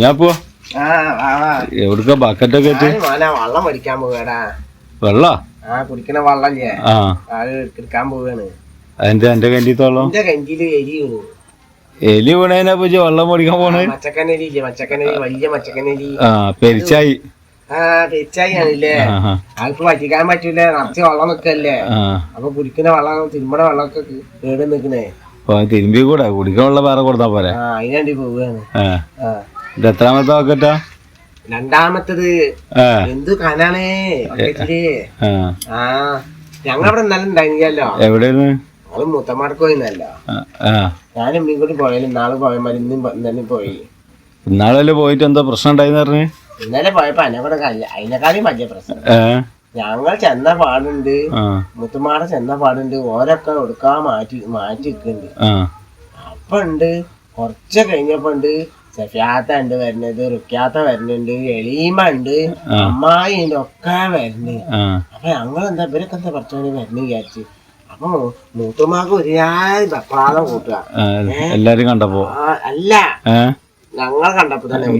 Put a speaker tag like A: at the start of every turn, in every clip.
A: ഞാൻ
B: പോവാ
A: എവിടുക്ക ബക്കറ്റൊക്കെ
B: വെള്ളം മേടിക്കാൻ പോവാടാ
A: വെള്ള?
B: ആ കുടിക്കണ വെള്ളല്ലേ
A: ആ.
B: എടുക്കാൻ പോവാണ്
A: അതിന്റെ എന്റെ കണ്ടിത്തോളം?
B: എന്റെ കഞ്ചിൽ എരി വീണു.
A: എലി വീണേനെ പറ്റി വെള്ളം മേടിക്കാൻ പോണേ?
B: മച്ചക്കനരി ഇല്ലേ? മച്ചക്കനരി വലിയ മച്ചക്കനരി
A: ആ പെരിച്ചായി.
B: ആ പെരിച്ചായി ആണല്ലേ? ആൾക്ക് വറ്റിക്കാൻ പറ്റൂല? നിറച്ച് വെള്ളം നിക്കല്ലേ? അപ്പൊ കുടിക്കുന്ന വെള്ളം തിരുമ്പട വെള്ളമൊക്കെ കേട് നിക്കണേ
A: തിരുമ്പി കൂടെ കുടിക്കാൻ വെള്ളം വേറെ കൊടുത്താ പോരെ?
B: ആ അതിനുവേണ്ടി പോവുകയാണ്.
A: ആ. ഇത് എത്രാമത്തെ ബക്കറ്റാ
B: രണ്ടാമത്തത്. എന്തു കനാണേ
A: ആ.
B: ഞങ്ങളവിടെ ഇന്നലെ ഉണ്ടായിരുന്നല്ലോ
A: എവിടെയാണ്
B: ഞങ്ങൾ മുത്തമാടക്ക് പോയിന്നല്ലോ ഞാനും ഇമ്മയും കൂടി പോയാലും നാളെ പോയമാര് ഇന്നും തന്നെ ഇന്നലെ പോയി.
A: ഇന്നാളല്ലേ പോയിട്ട് എന്താ പ്രശ്നം ഉണ്ടായിന്ന് പറഞ്ഞു?
B: ഇന്നലെ പോയപ്പോ അതിനെ കൂടെ അതിനെക്കാളും വലിയ പ്രശ്നം. ഞങ്ങൾ ചെന്ന പാടുണ്ട്. മുത്തുമാടെ ചെന്ന പാടുണ്ട്. ഓരൊക്കെ കൊടുക്കാൻ മാറ്റി മാറ്റി നിൽക്കുന്നുണ്ട് അപ്പൊ ഉണ്ട് കുറച്ച് കഴിഞ്ഞപ്പോ ഉണ്ട് സഫിയാത്ത ഉണ്ട് വരുന്നത് റുക്യാത്ത വരുന്നുണ്ട് എളീമ ഉണ്ട് അമ്മായി ഉണ്ട് ഒക്കെ വരുന്നുണ്ട്. അപ്പൊ ഞങ്ങൾ എന്താ ഇവരൊക്കെ എന്താ പഠിച്ചവന് വരുന്നു വിചാരിച്ച്. അപ്പൊ മൂത്തുമാക്ക് ഒരുപാട് വെപ്രാളം കൂട്ടുക.
A: എല്ലാരും കണ്ടപ്പോ?
B: അല്ല. ഞങ്ങൾ കണ്ടപ്പോ തന്നെ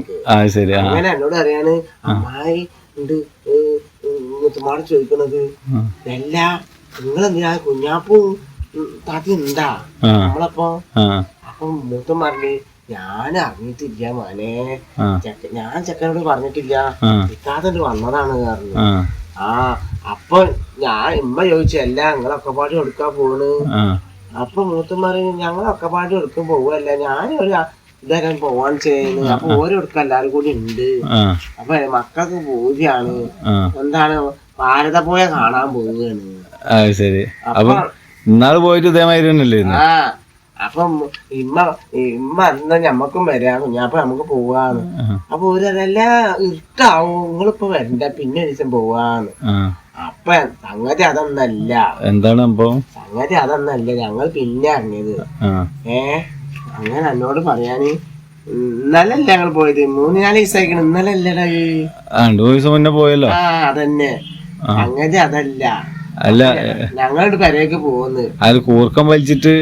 B: അങ്ങനെ എന്നോട് അറിയാണ് അമ്മായി ഉണ്ട് മൂത്തുമാട് ചോദിക്കണത്. അല്ല നിങ്ങളെന്തിനാ കുഞ്ഞാപ്പും താത്തി ഉണ്ടാ?
A: ആ.
B: നമ്മളപ്പോ അപ്പൊ മൂത്തം പറഞ്ഞ് ഞാൻ അറിഞ്ഞിട്ടില്ല മോനെ. ഞാൻ ചെക്കനോട് പറഞ്ഞിട്ടില്ല. ഇക്കാതെ വന്നതാണ് പറഞ്ഞു.
A: ആ.
B: അപ്പൊ ഞാൻ ഇമ്മ ചോദിച്ചു അല്ല ഞങ്ങളൊക്കെ പാടി കൊടുക്കാൻ പോണ് അപ്പൊ മൂത്തം പറഞ്ഞു ഞങ്ങളൊക്കെ പാടി എടുക്കാൻ പോവല്ല. ഞാൻ ഒരു ഇതരം പോവാൻ ചെയ്യുന്നത്. അപ്പൊ ഓരോ എടുക്കാൻ എല്ലാരും കൂടി ഉണ്ട്. അപ്പൊ മക്കൾക്ക് പൂജയാണ് എന്താണ് ഭാരത പോയ കാണാൻ പോവുകയാണ്.
A: ആ ശരി.
B: അപ്പൊ
A: ഇന്നാൾ പോയിട്ട് ഇതേമാതിരി തന്നെയല്ലേ
B: ആ. അപ്പം ഇമ്മ ഇമ്മ അന്ന് ഞമ്മക്കും വരാ കുഞ്ഞാപ്പ നമുക്ക് പോവാന്ന് അപ്പൊ ഒരല്ല ഇഷ്ടാവും നിങ്ങളിപ്പോ വരണ്ട പിന്നെ ഒരു ദിവസം പോവാന്ന് അപ്പൊ സംഗതി അതൊന്നല്ല.
A: എന്താണ്
B: സംഗതി അതൊന്നല്ല. ഞങ്ങൾ പിന്നെ അറിഞ്ഞത് ഏ? അങ്ങനെ എന്നോട് പറയാന്. ഇന്നലല്ല ഞങ്ങൾ പോയത്? മൂന്ന് നാല് ദിവസമായിക്കണം ഇന്നലെ അല്ലടാ
A: രണ്ടു ദിവസം മുന്നേ പോയല്ലോ.
B: ആ അതന്നെ. സംഗതി അതല്ല.
A: അല്ല
B: ഞങ്ങളുടെ പെരേക്ക് പോകുന്നത്
A: അത് കൂർക്കം വലിച്ചിട്ട്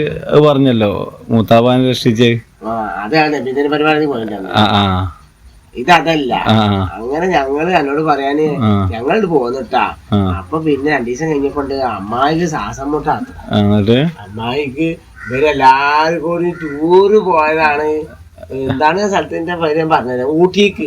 A: പറഞ്ഞല്ലോ മൂത്താപ്പാനെ രക്ഷിച്ച്.
B: അതാണ് നബിദിന പരിപാടി ഇതല്ല അങ്ങനെ ഞങ്ങൾ എന്നോട് പറയാന് ഞങ്ങളോട് പോന്നിട്ടാ അപ്പൊ പിന്നെ രണ്ടു ദിവസം കഴിഞ്ഞപ്പോണ്ട് അമ്മായിക്ക് ശ്വാസം
A: മുട്ടാ.
B: അമ്മായിക്ക് ഇവരെല്ലാരും കൂടി ടൂറ് പോയതാണ്. എന്താണ് സ്ഥലത്തിന്റെ പേര് ഞാൻ പറഞ്ഞത് ഊട്ടിക്ക്.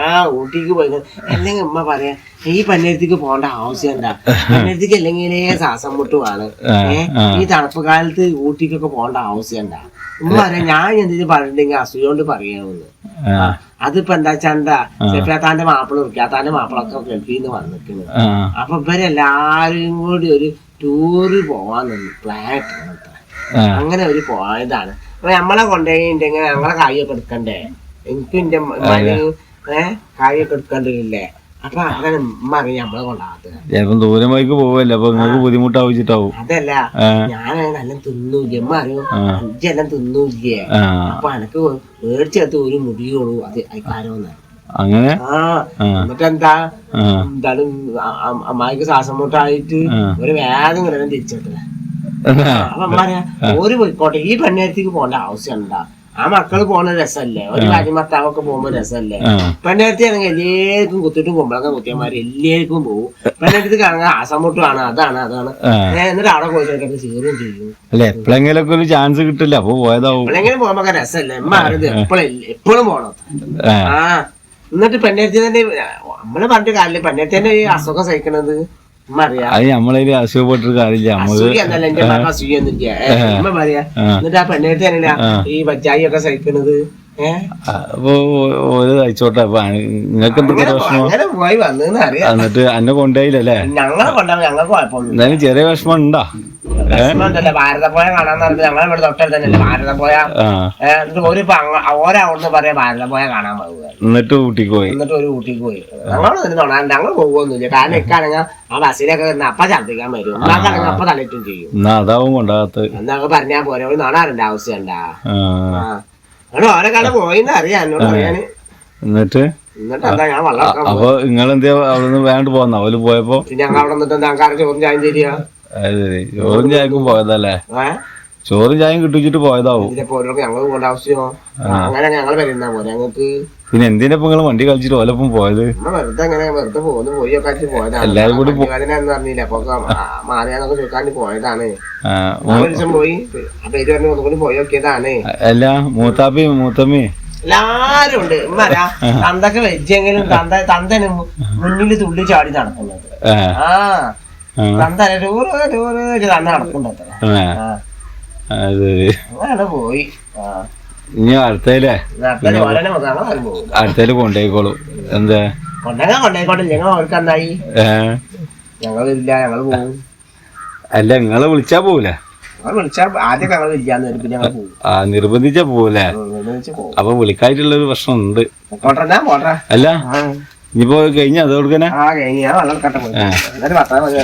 A: ആ
B: ഊട്ടിക്ക് പോയത് അല്ലെങ്കിൽ ഉമ്മ പറയാ ഈ പന്നേരത്തേക്ക് പോകേണ്ട ആവശ്യം എന്താ? പന്നേരത്തേക്ക് അല്ലെങ്കിൽ ശ്വാസം മുട്ടുവാണ്. വേണം ഈ തണുപ്പ് കാലത്ത് ഊട്ടിക്കൊക്കെ പോകേണ്ട ആവശ്യം എന്താ? ഉമ്മ പറയാ ഞാൻ എന്തെങ്കിലും പറഞ്ഞിട്ടുണ്ടെങ്കിൽ അസുഖോണ്ട് കൊണ്ട് പറയാമെന്ന് അതിപ്പോ എന്താ വെച്ചാ സെഫിയാത്താന്റെ മാപ്പിള ഉറുക്കാത്താന്റെ മാപ്പിളൊക്കെ ഗൾഫിൽ നിന്ന്
A: ആ.
B: അപ്പൊ ഇവരെല്ലാരും കൂടി ഒരു ടൂറ് പോവാൻ നിന്ന്. പ്ലാൻ ഇട്ടിരുന്നു അങ്ങനെ ഒരു പോയതാണ്. അപ്പൊ നമ്മളെ കൊണ്ടുപോയിണ്ടെങ്കിൽ ഞങ്ങളെ കായൊക്കെ എടുക്കണ്ടേ? എനിക്കും എന്റെ ഏഹ് കായൊക്കെ എടുക്കണ്ടില്ലേ? അപ്പൊ അങ്ങനെ ഉമ്മ അറിയാം നമ്മളെ കൊണ്ടാകത്ത്.
A: ചിലപ്പം ദൂരം വഴിക്ക് പോവല്ലേ അപ്പൊ നിങ്ങൾക്ക് ബുദ്ധിമുട്ടാവിച്ചിട്ടാവും.
B: അതല്ല ഞാൻ നല്ല തിന്നൂല്ലേ. അറിയും
A: ആ.
B: അഞ്ചെല്ലാം തിന്നൂല്ലേ? അപ്പൊ എനക്ക് മേടിച്ചെടുത്ത് ഒരു മുടിയുള്ളൂ അത് അയക്കാരോന്ന്.
A: അങ്ങനെ?
B: എന്നിട്ടെന്താ? എന്തായാലും അമ്മായിക്ക് ശ്വാസം മുട്ടായിട്ട്. ഒരു വേഗം കിടന്ന് ഒരു പോയിക്കോട്ടെ ഈ പെണ്ണേരത്തേക്ക് പോകേണ്ട ആവശ്യമുണ്ട ആ മക്കൾ പോണ രസല്ലേ ഒരു കാര്യമർത്താവൊക്കെ പോകുമ്പോ രസല്ലേ
A: ആ.
B: പെണ്ണേരത്തി ആണെങ്കിൽ എല്ലാവർക്കും കുത്തിട്ടും കുമ്പളൊക്കെ കുത്തിയമാര് എല്ലാവർക്കും പോകും പെണ്ണേരത്തേക്ക് ആണെങ്കിൽ ആണ് അതാണ് അതാണ്. എന്നിട്ട് അവിടെ പോയിട്ട് സീറും ചെയ്യും?
A: എപ്പോഴെങ്കിലും എപ്പോഴെങ്കിലൊക്കെ ഒരു ചാൻസ് കിട്ടില്ല അപ്പൊ പോയതാവും
B: എപ്പോഴെങ്കിലും പോകുമ്പോ രസല്ലേ അമ്മ അറിയത് എപ്പോഴും എപ്പോഴും പോണം.
A: ആ.
B: എന്നിട്ട് പെണ്ണേരത്തി തന്നെ നമ്മൾ പറഞ്ഞിട്ട് കാര്യമില്ല. പെണ്ണേരത്തി തന്നെ ഈ അസുഖം സഹിക്കണത്.
A: അത് നമ്മളതിൽ അസുഖപ്പെട്ടൊരു കാര്യമില്ല.
B: തന്നെയാ ഈ ഒക്കെ സഹിക്കണത്?
A: അപ്പൊ ഓര് അയച്ചോട്ടെ അപ്പൊ നിങ്ങൾക്ക് എന്തൊക്കെ വിഷമം? എന്നിട്ട് എന്നെ കൊണ്ടുപോയില്ലേ
B: ഞങ്ങളെ കൊണ്ടാവും ഞങ്ങൾക്ക് കുഴപ്പമൊന്നും
A: ചെറിയ വിഷമം ഉണ്ടാ
B: ഭാരതപ്പോയ കാണാന്ന് പറഞ്ഞത് ഞങ്ങളെ ഇവിടെ തൊട്ടടുത്ത് തന്നെയല്ലേ ഭാരതപ്പോയ
A: ആ.
B: ഏഹ് എന്നിട്ട് ഒരു പറയാ ഭാരതപ്പുഴ കാണാൻ പോകുക
A: എന്നിട്ട് ഊട്ടിക്ക് പോയി.
B: എന്നിട്ട് ഒരു ഊട്ടിക്ക് പോയി. ഞങ്ങൾ ഞങ്ങൾ പോകുമൊന്നുമില്ല കാരണം ഇക്കാണെങ്കിൽ ആ ബസ്സിലൊക്കെ നിന്ന് അപ്പ ഛർദ്ദിക്കാൻ വരും. ഉമ്മാക്കാണെങ്കിൽ അപ്പ തലയിട്ടും ചെയ്യും.
A: അതാവും കൊണ്ടാകത്ത്.
B: എന്നൊക്കെ പറഞ്ഞാ പോരെ. ഒരു നടാറിന്റെ ആവശ്യം ഉണ്ടാ
A: ആ.
B: ആ. അങ്ങനെ ഓരോ കട പോയിന്ന് അറിയാം. എന്നോട് പറയാന്.
A: എന്നിട്ട്?
B: എന്നിട്ട് എന്താ ഞാൻ വെള്ളം എടുക്കാൻ പോയി.
A: അപ്പൊ നിങ്ങളെന്താ വേണ്ട പോന്ന? അവർ പോയപ്പോ?
B: ഞങ്ങൾ അവിടെ നിന്നിട്ട് എന്താ കാര്യം ചോറും ചായം തരിക
A: അത് ശരി ചോറും ചായക്കും പോയതല്ലേ? ചോറും ചായയും കിട്ടിച്ചിട്ട് പോയതാവും.
B: ഇതിപ്പോ ഓരോർക്ക് ഞങ്ങൾ പോകേണ്ട ആവശ്യമോ. അങ്ങനെ ഞങ്ങൾ വരുന്ന പോലെ ഞങ്ങൾക്ക്
A: പിന്നെ എന്തിനാ ഇപ്പൊ നിങ്ങൾ വണ്ടി കളിച്ചിട്ട് ഓലപ്പം പോയത്?
B: നമ്മ വെറുതെ അങ്ങനെ വെറുതെ പോകുന്നു പോയി ഒക്കെ ആയിട്ട് പോയതാണ്.
A: എല്ലാരും കൂടി പോ-
B: അപ്പൊ മാറിയാന്നൊക്കെ പോയതാണ്.
A: ആ,
B: ആ ഒരു ദിവസം പോയി. ആ പേര് പറഞ്ഞ് ഒന്നുകൂടി പോയി നോക്കിയതാണ്.
A: അല്ല മൂത്താപ്പി മൂത്തമ്മി?
B: എല്ലാരും ഉണ്ട്. ഉമ്മരാ തന്തൊക്കെ തന്ത തന്തന് മുന്നിൽ തുള്ളി ചാടി നടക്കുന്നത്.
A: ആ,
B: ആ.
A: അത്.
B: പോയി.
A: ഇനി അടുത്തേലേ
B: നേരത്തെ ഓരോ ഞങ്ങൾ പോകും
A: അടുത്തേൽ കൊണ്ടേക്കോളൂ എന്താ?
B: കൊണ്ടേക്കോട്ടെ. ഞങ്ങൾ അവർക്ക് എന്തായി? പോകും
A: അല്ല നിങ്ങളെ വിളിച്ചാ പോവില്ല നിർബന്ധിച്ചാ പോവൂലേ?
B: വെച്ച് പോകും
A: അപ്പൊ വിളിക്കായിട്ടുള്ളൊരു പ്രശ്നമുണ്ട്.
B: പോട്ടെ ഞാൻ
A: അല്ല? ഇനിയിപ്പോ കഴിഞ്ഞ അത് കൊടുക്കനെ
B: ആ കഴിഞ്ഞ്. വെള്ളം കട്ട പോയി പത്താം മതി